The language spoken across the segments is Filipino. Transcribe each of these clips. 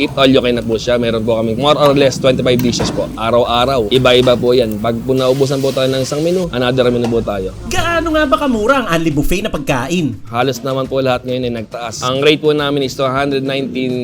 Eat all you can na po siya. Meron po kami more or less 25 dishes po. Araw-araw. Iba-iba po yan. Pag po naubusan po tayo ng isang menu, another menu po tayo. Gaano nga ba kamura ang Unli Buffet na pagkain? Halos naman po lahat ngayon ay nagtaas. Ang rate po namin is to 119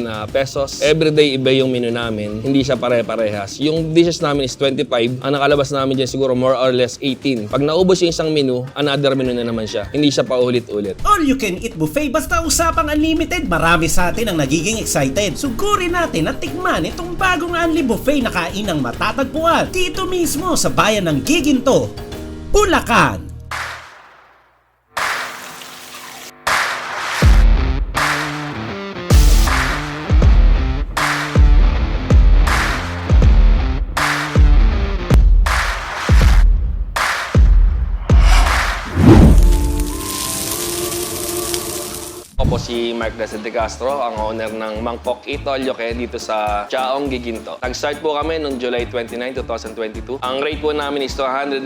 uh, pesos. Everyday iba yung menu namin. Hindi siya pare-parehas. Yung dishes namin is 25. Ang nakalabas namin dyan siguro more or less 18. Pag naubos yung isang menu, another menu na naman siya. Hindi siya paulit-ulit. All you can eat buffet basta usapang unlimited, marami sa atin ang nagiging excited. Sugurin natin at tikman itong bagong Unli Buffet na kainang matatagpuan dito mismo sa bayan ng Giginto, Bulacan. Si Mark Desel de Castro, ang owner ng Mangkok Eat All You Can dito sa Chaong Giginto. Nag-start po kami noong July 29, 2022. Ang rate po namin is to 119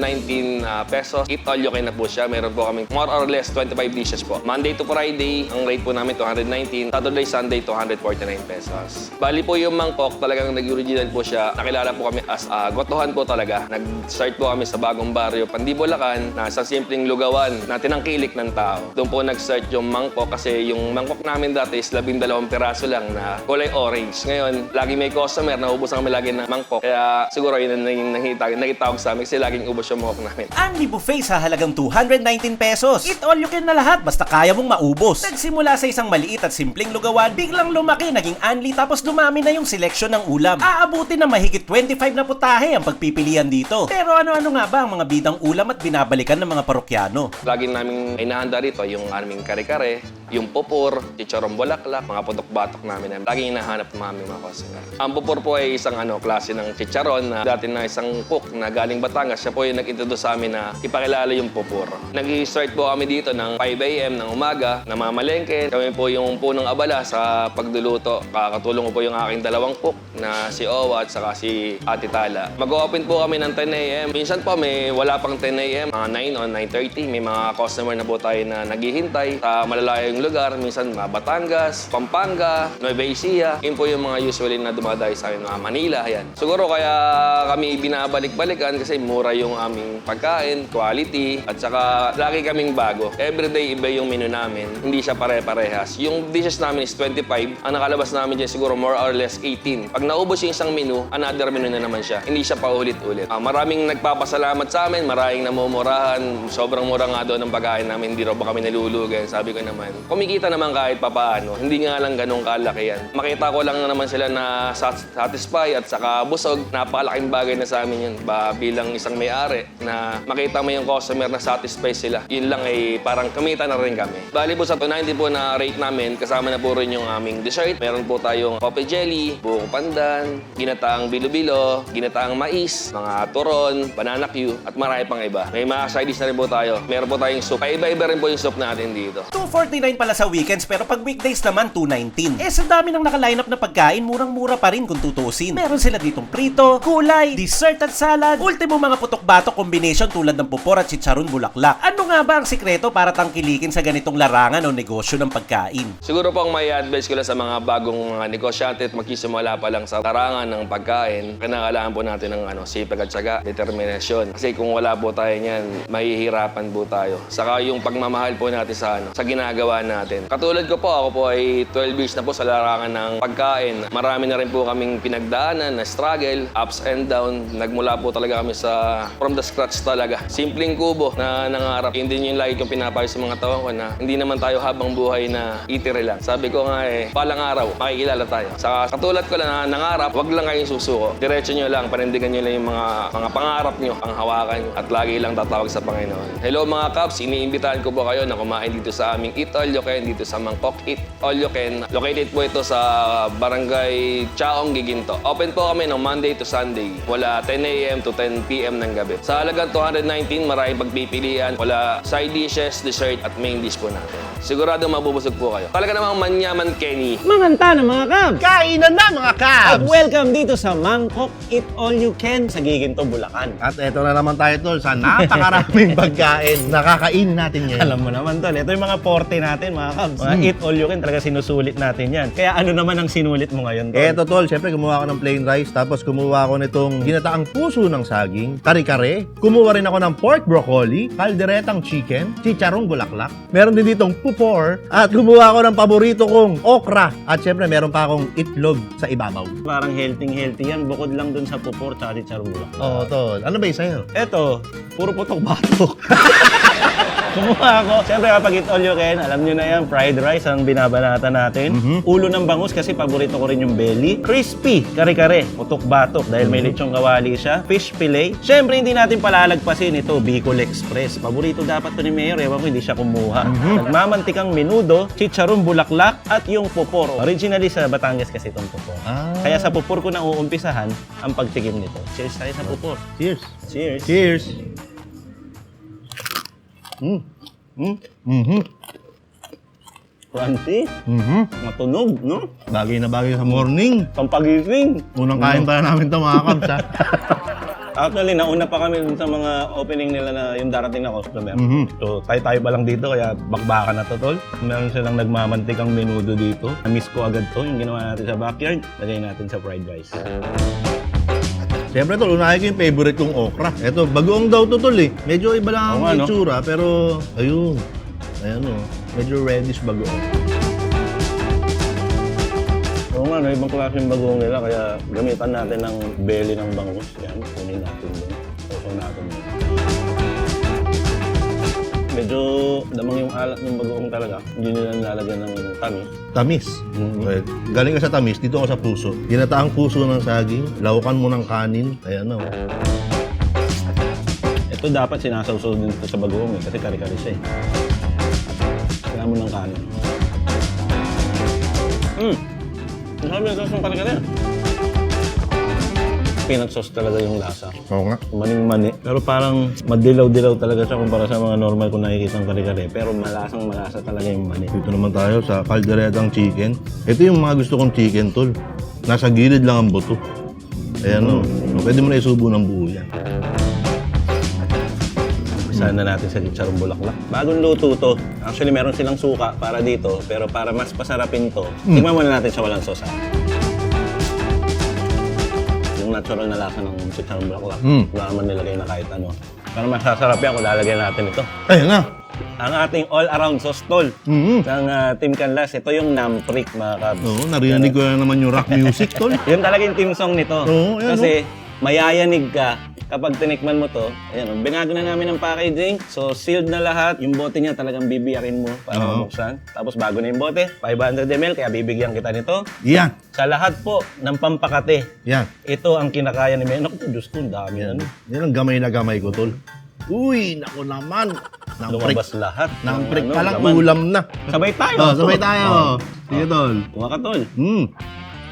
uh, pesos. Eat All na po siya. Meron po kami more or less 25 dishes po. Monday to Friday, ang rate po namin 219. Saturday, Sunday, 249 pesos. Bali po yung Mangkok, talagang nag-original po siya. Nakilala po kami as uh, gotohan po talaga. Nag-start po kami sa bagong baryo, Pandibulacan, na sa simpleng lugawan na tinangkilik ng tao. Doon po nag-start yung Mangkok kasi yung mangkok namin dati is labing dalawang piraso lang na kulay orange. Ngayon, lagi may customer, naubusan kami lagi ng mangkok. Kaya siguro yun ang naging nakita, nakitawag sa amin kasi laging ubos yung mangkok namin. Unli Buffet sa halagang 219 pesos. Eat all you can na lahat basta kaya mong maubos. Nagsimula sa isang maliit at simpleng lugawan, biglang lumaki, naging unli tapos dumami na yung seleksyon ng ulam. Aabutin na mahigit 25 na putahe ang pagpipilian dito. Pero ano-ano nga ba ang mga bidang ulam at binabalikan ng mga parokyano? Lagi namin inahanda rito yung aming kare-kare, yung pupur, chicharong bulaklak, mga putok-batok namin. Laging hinahanap ng aming mga customer. Ang pupur po ay isang ano, klase ng chicharon na dati na isang cook na galing Batangas. Siya po yung nag-introduce sa amin na ipakilala yung pupur. Nag-start po kami dito ng 5 a.m. ng umaga, namamalengke. Kami po yung punong abala sa pagduluto. Kakatulong po yung aking dalawang cook na si Owa at saka si Ate Tala. Mag-open po kami ng 10 a.m. Minsan po may wala pang 10 a.m. Mga 9 o 9.30. May mga customer na po tayo na naghihintay sa malalayong lugar. Minsan mga Batangas, Pampanga, Nueva Ecija. Yun po yung mga usually na dumadayo sa amin, mga Manila. Yan. Siguro kaya kami binabalik-balikan kasi mura yung aming pagkain, quality, at saka lagi kaming bago. Everyday iba yung menu namin. Hindi siya pare-parehas. Yung dishes namin is 25. Ang nakalabas namin dyan siguro more or less 18. Pag naubos yung isang menu, another menu na naman siya. Hindi siya paulit-ulit. Ah, maraming nagpapasalamat sa amin, maraming namumurahan. Sobrang mura nga doon ang pagkain namin. Hindi raw ba kami nalulugan. Sabi ko naman, kumikita naman kahit papaano. Hindi nga lang ganun kalaki yan. Makita ko lang na naman sila na sat- satisfy at saka busog. Napakalaking bagay na sa amin yun. Ba, bilang isang may-ari na makita mo yung customer na satisfy sila. Yun lang ay parang kamita na rin kami. Bali po sa 290 po na rate namin, kasama na po rin yung aming dessert. Meron po tayong coffee jelly, buong pandan, ginataang bilo-bilo, ginataang mais, mga turon, banana Q, at marami pang iba. May mga side dish na rin po tayo. Meron po tayong soup. Paiba-iba rin po yung soup natin dito. 249 pala sa weekends pero pag weekdays naman 219. Eh sa dami ng naka-lineup na pagkain, murang-mura pa rin kung tutusin. Meron sila ditong prito, kulay, dessert at salad, ultimo mga putok-batok combination tulad ng pupor at chicharon bulaklak. Ano nga ba ang sikreto para tangkilikin sa ganitong larangan o negosyo ng pagkain? Siguro po ang may advice ko lang sa mga bagong mga negosyante at magsisimula pa lang sa larangan ng pagkain, kinakailangan po natin ng ano, sipag at syaga, determinasyon. Kasi kung wala po tayo niyan, mahihirapan po tayo. Saka yung pagmamahal po natin sa ano, sa ginagawa natin. Katulad ko po, ako po ay 12 years na po sa larangan ng pagkain. Marami na rin po kaming pinagdaanan na struggle, ups and down. Nagmula po talaga kami sa from the scratch talaga. Simpleng kubo na nangarap. Hindi yun lagi kong pinapayo sa mga tao ko na hindi naman tayo habang buhay na itire lang. Sabi ko nga eh, palang araw, makikilala tayo. Sa katulad ko lang na nangarap, wag lang kayong susuko. Diretso nyo lang, panindigan nyo lang yung mga, mga pangarap nyo, ang hawakan nyo, at lagi lang tatawag sa Panginoon. Hello mga Caps, iniimbitahan ko po kayo na kumain dito sa aming All You Can, dito sa Mangkok Eat All You Can. Located po ito sa Barangay Chaong, Giginto. Open po kami no Monday to Sunday. Wala 10 a.m. to 10 p.m. ng gabi. Sa halagang 219, maraming pagpipilian. Wala side dishes, dessert, at main dish po natin. Sigurado mabubusog po kayo. Talaga namang manyaman Kenny. Manganta na mga kabs! Kainan na mga At kabs! welcome dito sa Mangkok Eat All You Can sa Giginto, Bulacan. At eto na naman tayo tol sa napakaraming pagkain na kakainin natin ngayon. Alam mo naman tol, ito yung mga porte natin mga Kabs. Mga eat all you can, talaga sinusulit natin yan. Kaya ano naman ang sinulit mo ngayon, Tol? Eto tol, syempre kumuha ako ng plain rice, tapos kumuha ako nitong ginataang puso ng saging, kare-kare. Kumuha rin ako ng pork broccoli, kalderetang chicken, chicharong bulaklak. Meron din ditong pupor, at kumuha ako ng paborito kong okra. At syempre meron pa akong itlog sa ibabaw. Parang healthy-healthy yan, bukod lang dun sa pupor tsaka chicharong bulak. Oo, tol. Ano ba yung sa'yo? Eto, puro putok-batok. Kumuha ako. Siyempre kapag eat all you can, alam nyo na yan, fried rice ang binabanata natin. Ulo ng bangus kasi paborito ko rin yung belly. Crispy, kare-kare, putok-batok dahil may lechong kawali siya. Fish fillet. Siyempre hindi natin palalagpasin ito, Bicol Express. Paborito dapat to ni Mayor, ewan ko hindi siya kumuha. Nagmamantikang menudo, chicharon bulaklak at yung pupor. Originally sa Batangas kasi itong pupor. Ah. Kaya sa pupor ko na uumpisahan ang pagtikim nito. Cheers tayo sa pupor. Cheers. Cheers. Cheers. Mm. Hmm? Mhm. Crunchy. Mhm. Matunog, no? Bagay na bagay sa morning. Pampagising. Unang kain pala namin ito mga kabs ha. Actually, nauna pa kami dun sa mga opening nila na yung darating na customer. Mhm. So, tayo-tayo pa lang dito, kaya bakbakan na to, tol. Meron silang nagmamantikang menudo dito. Na-miss ko agad to, yung ginawa natin sa backyard. Lagay natin sa fried rice. Siyempre tol, unahin ko yung favorite kong okra. Ito, bagoong daw to tol eh. Medyo iba lang ang Oo nga, no? itsura, pero ayun. Ayan o, medyo reddish bagoong. Oo nga, no, ibang klase yung bagoong nila, kaya gamitan natin ng belly ng bangus. Yan, kunin natin yun. Oso natin yun. Medyo damang yung alat ng bagoong talaga. Hindi nila nilalagyan ng tamis. Tamis. Mhm. Okay. Galing ka sa tamis, dito ako sa puso. Ginataang puso ng saging, laukan mo ng kanin. Ayan o. Ito dapat sinasawsaw din ito sa bagoong eh, kasi kari-kari siya eh. Kailangan mo ng kanin. Hmm! Ang sabi ng sauce ng kari-kari. Peanut sauce talaga yung lasa. Oo nga. Maning-mani. Pero parang madilaw-dilaw talaga siya kumpara sa mga normal kung nakikita ng kari-kari. Pero malasang malasa talaga yung mani. Dito naman tayo sa kalderetang chicken. Ito yung mga gusto kong chicken tol. Nasa gilid lang ang buto. Ayan o. Pwede mo na isubo ng buo yan. Saan na natin sa chicharong bulaklak. Bagong luto to. Actually, meron silang suka para dito. Pero para mas pasarapin to, tingnan muna natin sa walang ah. Yung natural na lasa ng chicharong bulaklak. Mm. Wala naman nilagay na kahit ano. Para masasarap yan kung lalagyan natin ito. Ayan na. Ang ating all-around sauce tol. Mhm. Ng ah, Team Canlas. Ito yung Namprick mga kabs. Oo, narinig ko na naman yung rock music tol. Yun talaga yung team song nito. Oo, yan, Kasi mayayanig ka kapag tinikman mo to. Ayan, oh, binago na namin ng packaging. So, sealed na lahat. Yung bote niya talagang bibiyakin mo para Oo. mabuksan. Tapos bago na yung bote, 500 ml, kaya bibigyan kita nito. Yan. Sa lahat po ng pampakate, Yan. ito ang kinakaya ni Menok. Diyos ko, ang dami Yan. ano. Yan ang gamay na gamay ko tol. Uy, naku naman. Namprik. Lumabas lahat. ng Namprik ano, pa lang, laman. ulam na. Sabay tayo. Oh, sabay tayo. Oh. Sige tol. Kuha ka, tol. Hmm.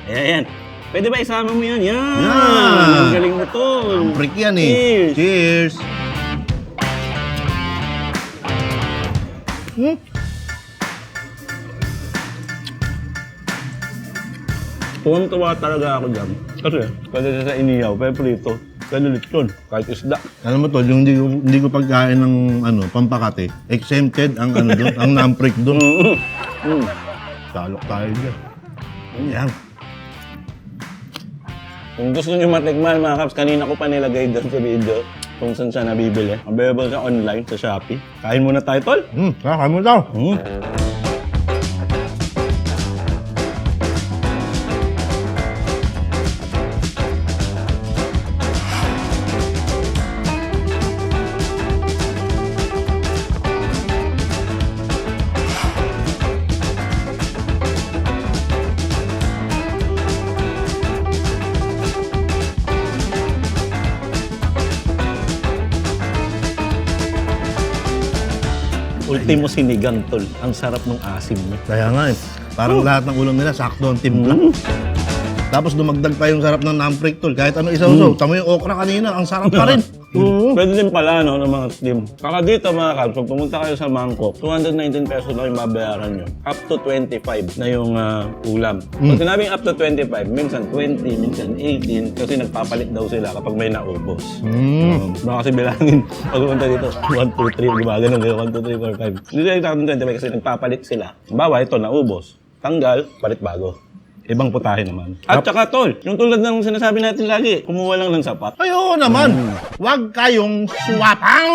Ayan, ayan. Pwede ba isama mo yan? Yan! Yan! Ang galing mo, tol. Namprik yan eh. Cheers! Cheers. Hmm. Tuwang-tuwa talaga ako dyan. Kasi, pwede siya sa iniyaw, pwede prito, pwede lechon, kahit isda. Alam mo tol, yung hindi ko, hindi ko pagkain ng ano, pampakate, exempted ang ano doon, ang namprik doon. Mm. Salok tayo dyan. Yan. Kung gusto nyo matikman, mga kaps, kanina ko pa nilagay doon sa video kung saan siya nabibili. Available siya online sa Shopee. Kain muna tayo, tol. Hmm, kakain mo daw. Mm. Ultimo sinigang, tol. Ang sarap ng asim niya. Kaya nga eh. Parang lahat ng ulam nila, sakto ang timpla. Mm. Tapos dumagdag pa yung sarap ng namprik tol. Kahit ano isaw-saw. Tamo yung okra kanina, ang sarap pa rin. Oo. Pwede din pala, no, ng mga steam. Kaka dito, mga kabs, pag pumunta kayo sa Mangkok, 219 pesos lang yung babayaran nyo. Up to 25 na yung ah, ulam. Pag sinabing up to 25, minsan 20, minsan 18, kasi nagpapalit daw sila kapag may naubos. Mm. Um, baka kasi bilangin, pag pumunta dito, 1, 2, 3, gumagano kayo, 1, 2, 3, 4, 5. Hindi sila yung 25 kasi nagpapalit sila. Bawa, ito, naubos. Tanggal, palit bago. Ibang putahe naman. At saka tol, yung tulad ng sinasabi natin lagi, kumuha lang ng sapat. Ay, oo naman. Huwag kayong swapang!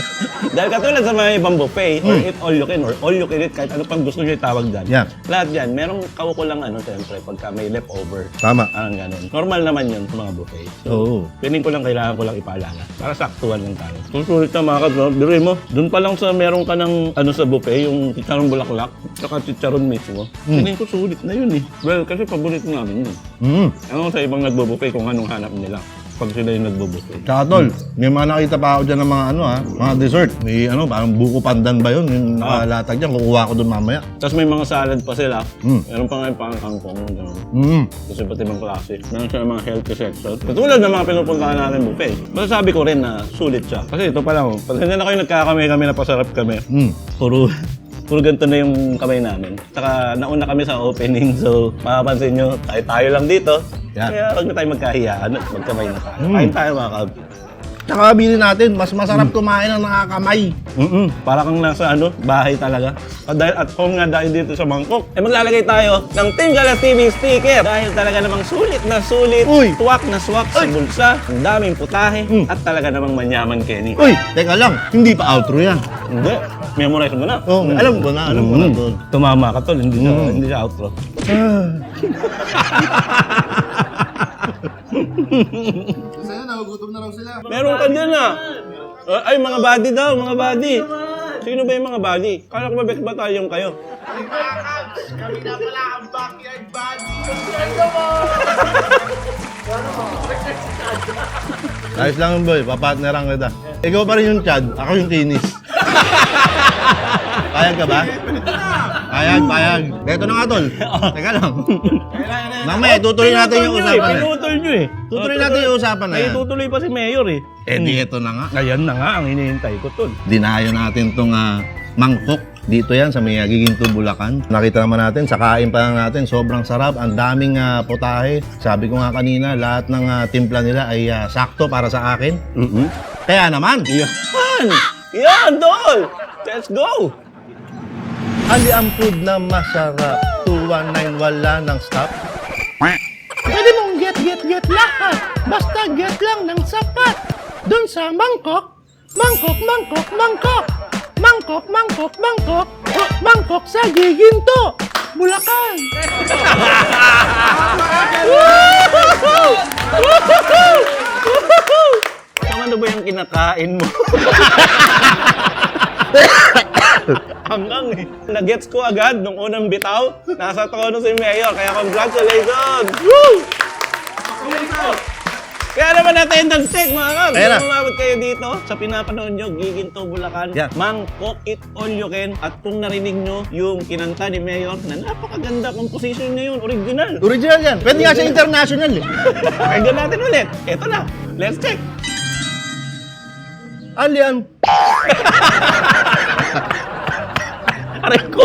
Dahil katulad sa mga ibang buffet, or eat all you can, or all you can eat, kahit ano pang gusto nyo itawag dyan. Yeah. Lahat yan, merong kaukulang ano, siyempre, pagka may leftover. Tama. Ang ganun. Normal naman yun sa mga buffet. So, Oo. Piling ko lang kailangan ko lang ipaalala. Para saktuhan lang tayo. Susulit na mga kabro. Biro mo, doon pa lang sa meron ka ng ano sa buffet, yung chicharon bulaklak, saka chicharon mismo. Piling ko sulit na yun eh. Well, kasi paborito namin yun. Mm. Ano sa ibang nagbo-buffet kung anong hanap nila pag sila yung nagbo-buffet. Tsaka tol, may mga nakita pa ako dyan ng mga ano ha, mga dessert. May ano, parang buko pandan ba yun? Yung Ah. nakalatag dyan, kukuha ko doon mamaya. Tapos may mga salad pa sila. Mm. Meron pa nga yung pang kangkong. Gano'n. Mm. Kasi pati ibang klase. Meron siya mga healthy section. Katulad ng mga pinupuntahan natin buffet. Masasabi ko rin na sulit siya. Kasi ito pa lang, pag hindi na kayo nagkakamay kami na pasarap kami, Mm. puro, puro ganito na yung kamay namin. Saka nauna kami sa opening, so mapapansin nyo, tayo-tayo lang dito. Yan. Kaya huwag na tayo magkahiyaan at magkamay na tayo. Mm. Kain tayo mga kab. Tsaka bilhin natin, mas masarap kumain ng nakakamay. Mm-mm. Para kang nasa ano, bahay talaga. At dahil at home nga dahil dito sa Bangkok, eh maglalagay tayo ng Team Galas TV sticker. Dahil talaga namang sulit na sulit, Uy! tuwak na swak sa bulsa, ang daming putahe, Mm. at talaga namang manyaman Kenny. Uy, teka lang, hindi pa outro yan. Hindi, memorize mo na. Oo, alam ko na, alam ko na Mm. tol. Tumama ka tol, hindi siya, Mm. hindi siya outro. Meron ka dyan ah. Uh, ay, mga body daw, mga body. Sino ba yung mga body? Kala ko ba bet ba tayong kayo? Ayos lang yun, boy. Papartneran kita. Ikaw pa rin yung Chad, ako yung Kinis. Payag ka ba? Payag, payag. Eto na nga, tol. Teka lang. Mamaya, tutuloy natin yung usapan eh, na. Pinutol nyo eh. Tutuloy natin yung usapan na Ay, yan. tutuloy pa si Mayor eh. Eh, di ito na nga. Ayan na nga ang hinihintay ko tol. Dinayo natin tong ah, mangkok. Dito yan sa may uh, Giginto, Bulacan. Nakita naman natin, sa kain pa lang natin, sobrang sarap. Ang daming ah, potahe. Sabi ko nga kanina, lahat ng ah, timpla nila ay ah, sakto para sa akin. Mm-hmm. Kaya naman, Yan! Yan, tol! Let's go! Ali ang food na masarap. 219 wala ng stop. Pwede mong get, get, get lahat. Basta get lang ng sapat. Doon sa mangkok, mangkok, mangkok, mangkok. Mangkok, mangkok, mangkok. Mangkok sa giginto. Bulacan. Ano ba yung kinakain mo? Hanggang eh. Nagets ko agad nung unang bitaw. Nasa tono si Mayor. Kaya congratulations! Woo! Kaya naman natin ang check mga kab. Ayan na. Kung umabot kayo dito sa pinapanood nyo, Giginto, Bulacan, Yeah. Mangkok It All You Can. At kung narinig nyo yung kinanta ni Mayor na napakaganda composition niya yun, original. Original yan. Pwede nga siya international eh. Pakinggan natin ulit. Eto na. Let's check. Ali ang Aray ko.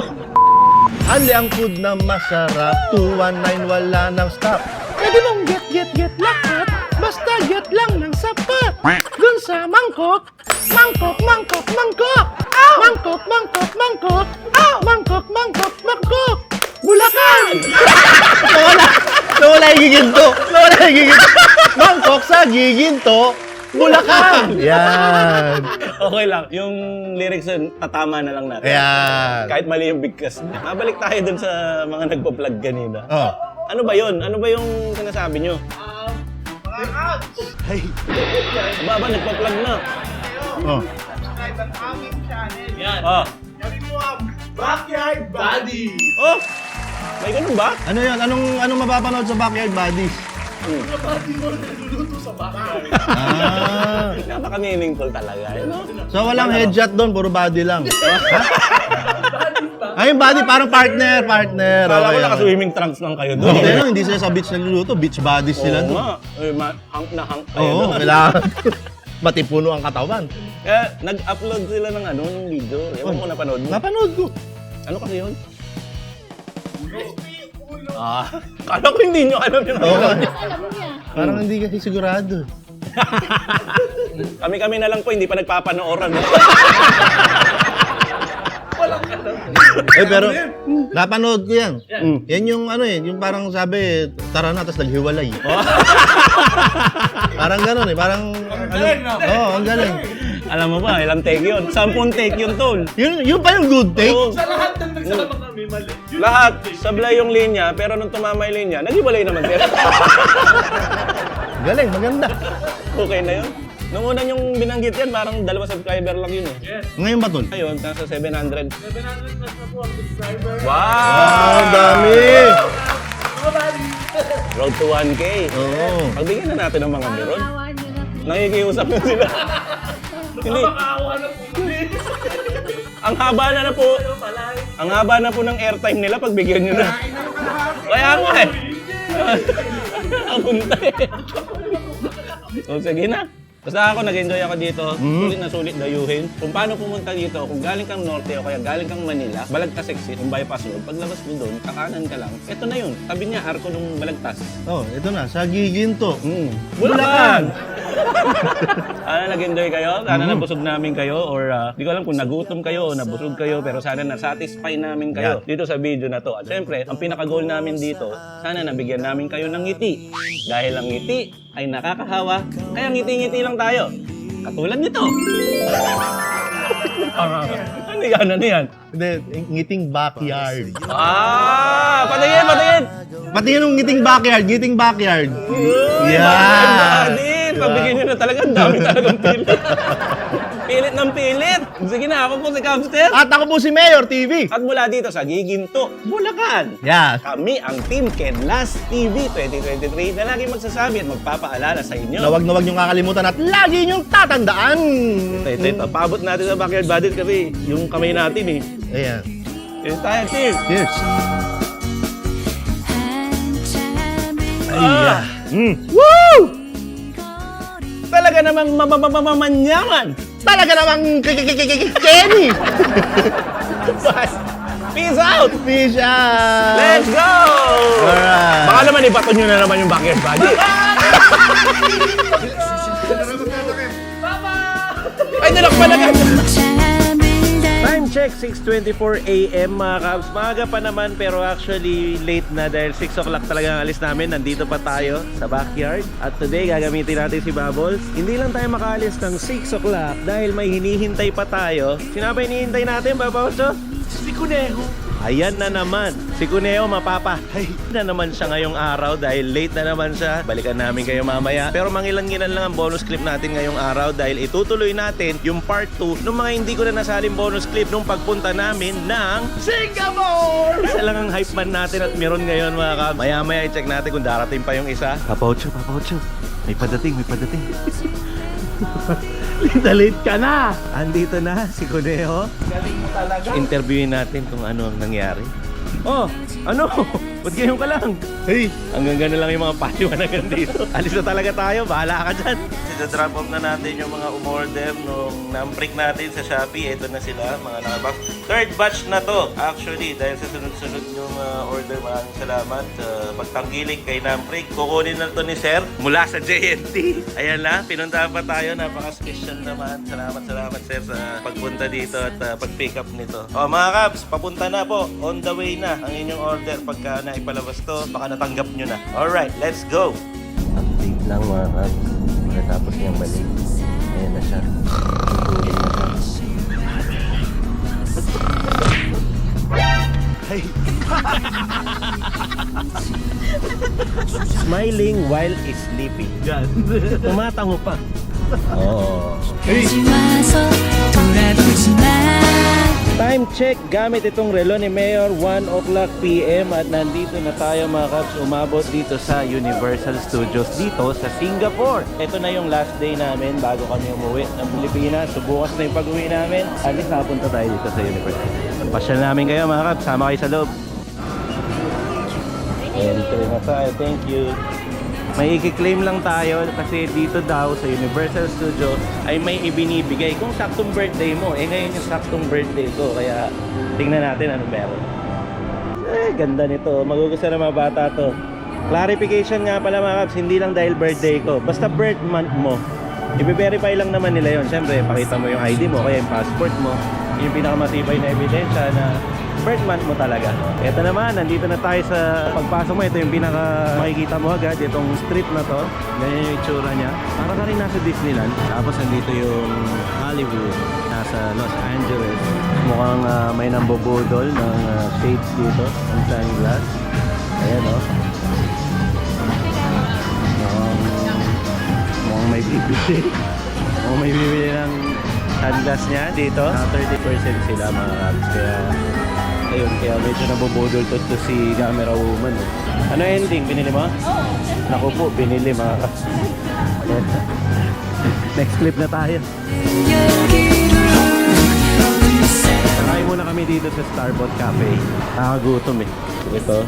Ali ang food na masarap 219 wala ng stop Pwede mong get, get, get lahat Basta get lang ng sapat Dun sa mangkok Mangkok, mangkok, mangkok Mangkok, mangkok, mangkok Mangkok, mangkok, mangkok Bulacan! Nawala! Nawala yung giginto! Nawala yung giginto! Mangkok sa giginto! Bulacan! Yan! Okay lang. Yung lyrics yun, tatama na lang natin. Yan! Kahit mali yung bigkas. Mabalik tayo dun sa mga nagpa-vlog kanina. Oh. Ano ba yun? Ano ba yung sinasabi nyo? Hey. Baba, nagpa-vlog na. Oh. Oh. Backyard Buddy! Oh! May ganun ba? Ano yan? Anong, anong mapapanood sa Backyard Buddies? Mga body mo nagluluto sa backyard. Ah. Napaka-meaningful talaga. eh, no? So walang headshot doon, puro body lang. Ay, yung body parang partner, partner. Kala ko naka-swimming trunks lang kayo doon. Hindi, no, hindi sila sa beach nagluluto, beach bodies sila Oo doon. nga. Eh, ma- hang na hang kayo Oo, doon. kailangan. Matipuno ang katawan. Kaya nag-upload sila ng ano, ng video. Ewan ko napanood mo. Napanood ko. Ano kasi yun? Ah, kala ko hindi nyo alam yun. Oo. Alam mo niya. Parang hindi kasi sigurado. Kami-kami na lang po, hindi pa nagpapanooran. Eh pero napanood ko yan. Mm. Yan yung ano eh, yung parang sabi, tara na, tapos naghiwalay. parang gano'n eh, parang... Ang galing, no? Oo, ang galing. alam mo ba, ilang take yun? Sampung take yun, tol. Yun, yun pa yung good take. Oo. Sa lahat ng nagsama kami, mali. Lahat, sablay yung linya, pero nung tumama yung linya, naghiwalay naman sila. Galing, maganda. okay na yun. Nung una yung binanggit yan, parang dalawa subscriber lang yun eh. Yes. Ngayon ba, tol? Ngayon, nasa 700. 700 plus na po ang subscriber. Wow! Ang dami! Road to 1K. Oo. Pagbigyan na natin ng mga meron. Awa niyo na po. Nakikiusap na sila. Hindi, Makaawa na po. ang haba na na po. Ang haba na po ng airtime nila pag bigyan nyo na. Kaya nga eh. Ang punta eh. So sige na. Basta ako, nag-enjoy ako dito. Sulit na sulit dayuhin. Kung paano pumunta dito, kung galing kang Norte o kaya galing kang Manila, Balagtas Exit, yung bypass road, paglabas mo doon, kakanan ka lang. Ito na yun. Tabi niya, arko ng Balagtas. Oh, ito na, sa Giginto. Mm. Bulacan! sana nag-enjoy kayo, sana nabusog namin kayo, or ah, di ko alam kung nagutom kayo o nabusog kayo, pero sana na-satisfy namin kayo dito sa video na to. At syempre, ang pinaka-goal namin dito, sana nabigyan namin kayo ng ngiti. Dahil ang ngiti ay nakakahawa, kaya ngiti-ngiti lang tayo. Katulad nito. ano yan? Ano yan? Hindi, ngiting backyard. Ah! Patingin! Patingin! Pati yun yung ngiting backyard, ngiting backyard. Din! Pabigyan nyo na talaga. Ang dami talagang pilit. pilit ng pilit. Sige na, ako po si Camster. At ako po si Mayor TV. At mula dito sa Giginto, Bulacan. Yes. Kami ang Team Kenlas TV 2023 na lagi magsasabi at magpapaalala sa inyo. Na wag na wag niyong kakalimutan at lagi niyong tatandaan. Ito, ito, paabot natin sa backyard buddies kasi yung kamay natin eh. Ayan. Cheers tayo, cheers! Cheers. Ah, Mm. woo! Talaga namang mamamanyaman! Talaga namang Kenny. Peace out! Fish out. Let's go! Alright. Baka naman ibato nyo na naman yung backyard buddy. Ay, nilak pa na Time check, 6.24 a.m. mga kabs. Maaga pa naman pero actually late na dahil 6 o'clock talaga ang alis namin. Nandito pa tayo sa backyard. At today gagamitin natin si Bubbles. Hindi lang tayo makaalis ng 6 o'clock dahil may hinihintay pa tayo. Sino ba hinihintay natin, Bubbles? Si Kuneho. Ayan na naman. Si Cuneo mapapahay na naman siya ngayong araw dahil late na naman siya. Balikan namin kayo mamaya. Pero mangilan-ngilan lang ang bonus clip natin ngayong araw dahil itutuloy natin yung part 2 ng mga hindi ko na nasaling bonus clip nung pagpunta namin ng Singapore! Isa lang ang hype man natin at meron ngayon mga kab. Maya-maya i-check natin kung darating pa yung isa. Papocho, papocho. May padating, may padating. Late ka na! Andito na si Cuneo. Interviewin natin kung ano ang nangyari. Oh, ano? Ba't ganyan ka lang? Hey. Hanggang gano'n lang yung mga paliwanagan dito. Alis na talaga tayo, bahala ka dyan. Ito-drop off na natin yung mga umorder nung namprik natin sa Shopee. Ito na sila, mga nakabox. Third batch na to, actually, dahil sa sunod-sunod yung uh, order. Maraming salamat sa pagtanggiling kay Namprik. Kukunin na to ni Sir mula sa JNT. Ayan na, pinuntahan pa tayo. Napaka-special naman. Salamat, salamat Sir sa pagpunta dito at uh, pag-pick up nito. O mga Kabs, papunta na po. On the way na ang inyong order. Pagka na ipalabas to. Baka natanggap nyo na. Alright, let's go! Update lang mga kabs. Pagkatapos niyang balik, ayan na siya. Hey. Smiling while is sleeping. Yan. Tumatango pa. Oh. Hey. Time check gamit itong relo ni Mayor 1 o'clock PM at nandito na tayo mga kaps umabot dito sa Universal Studios dito sa Singapore. Ito na yung last day namin bago kami umuwi ng Pilipinas. So bukas na yung pag-uwi namin. At least napunta tayo dito sa Universal. Pasyal namin kayo mga kaps. Sama kayo sa loob. Entry na tayo. Thank you. May i-claim lang tayo kasi dito daw sa Universal Studio ay may ibinibigay kung saktong birthday mo. Eh ngayon yung saktong birthday ko kaya tingnan natin ano meron. Eh, ganda nito. Magugustuhan ng mga bata to. Clarification nga pala mga kaps, hindi lang dahil birthday ko. Basta birth month mo. I-verify lang naman nila yon. Siyempre, pakita mo yung ID mo, kaya yung passport mo. Yung pinakamatibay na ebidensya na birth month mo talaga. Ito naman, nandito na tayo sa pagpasok mo. Ito yung pinaka makikita mo agad, itong street na to. Ganyan yung itsura niya. Para ka rin nasa Disneyland. Tapos nandito yung Hollywood, nasa Los Angeles. Mukhang ah, may nambubudol ng ah, shades dito, ng sunglass. Ayan o. Oh. May bibili. mukhang may bibili ng sunglass niya dito. Naka 30% sila mga. Kaya, ayun, kaya medyo nabubudol to, to si camera woman. eh. Ano ending? Binili mo? Oo. Naku po, binili mga kabs. Next clip na tayo. Kakain muna kami dito sa Starbucks Cafe. Nakakagutom eh. Ito,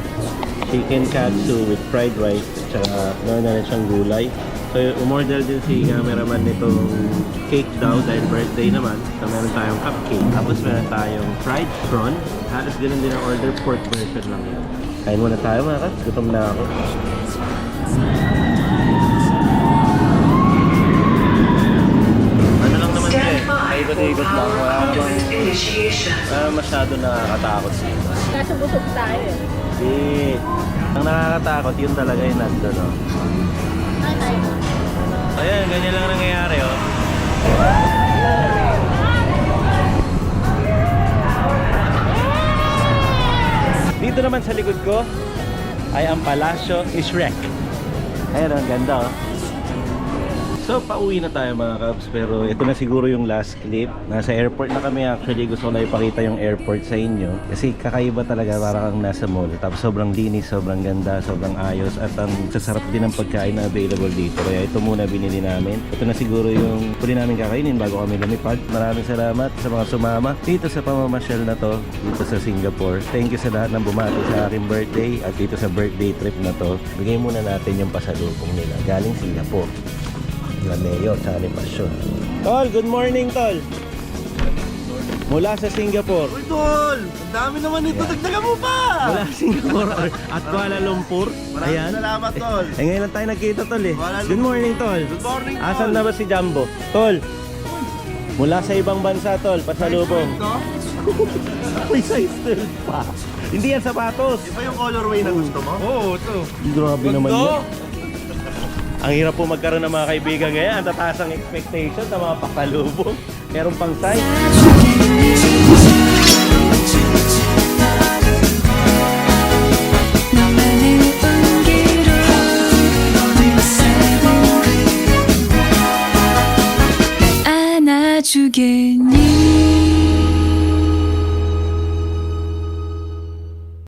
chicken katsu with fried rice at saka meron na rin siyang gulay. So, umorder din si cameraman nitong cake daw dahil birthday naman. So, meron tayong cupcake. Tapos meron tayong fried prawn. Halos ganun din ang order, pork version lang yun. Kain muna tayo mga kas. Gutom na ako. Ano lang naman siya eh. Paikot-ikot lang. Wala namang wala masyado nakakatakot dito. Kaso busog tayo. Di, ang nakakatakot yun talaga yung nandun, no? Ayan, ganyan lang nangyayari, oh. Dito naman sa likod ko ay ang Palasyo ni Shrek. Ayan, ang ganda, oh. So, pauwi na tayo mga kabs pero ito na siguro yung last clip. Nasa airport na kami actually. Gusto ko na ipakita yung airport sa inyo. Kasi kakaiba talaga para kang nasa mall. Tapos sobrang linis, sobrang ganda, sobrang ayos. At ang sasarap din ng pagkain na available dito. Kaya ito muna binili namin. Ito na siguro yung huli namin kakainin bago kami lumipad. Maraming salamat sa mga sumama dito sa pamamasyal na to dito sa Singapore. Thank you sa lahat ng bumati sa aking birthday at dito sa birthday trip na to. Bigay muna natin yung pasalubong nila galing Singapore na mayor sa animasyon. Tol, good morning, Tol. Mula sa Singapore. Uy, Tol! Ang dami naman ito. Dagdagan mo pa! Mula sa Singapore at Kuala Lumpur. Maraming salamat, Tol. Eh, ngayon lang tayo nagkita, Tol eh. Good morning, Tol. Good morning, Tol. Asan na ba si Jumbo? Tol, mula sa ibang bansa, Tol, pasalubong. May size 12 pa. Hindi yan sapatos. Di ba yung colorway na gusto mo? Oo, ito. Grabe naman yun. Ang hirap po magkaroon ng mga kaibigan ngayon. Ang tataas ang expectation ng mga pakalubong. Meron pang sign. 주겠니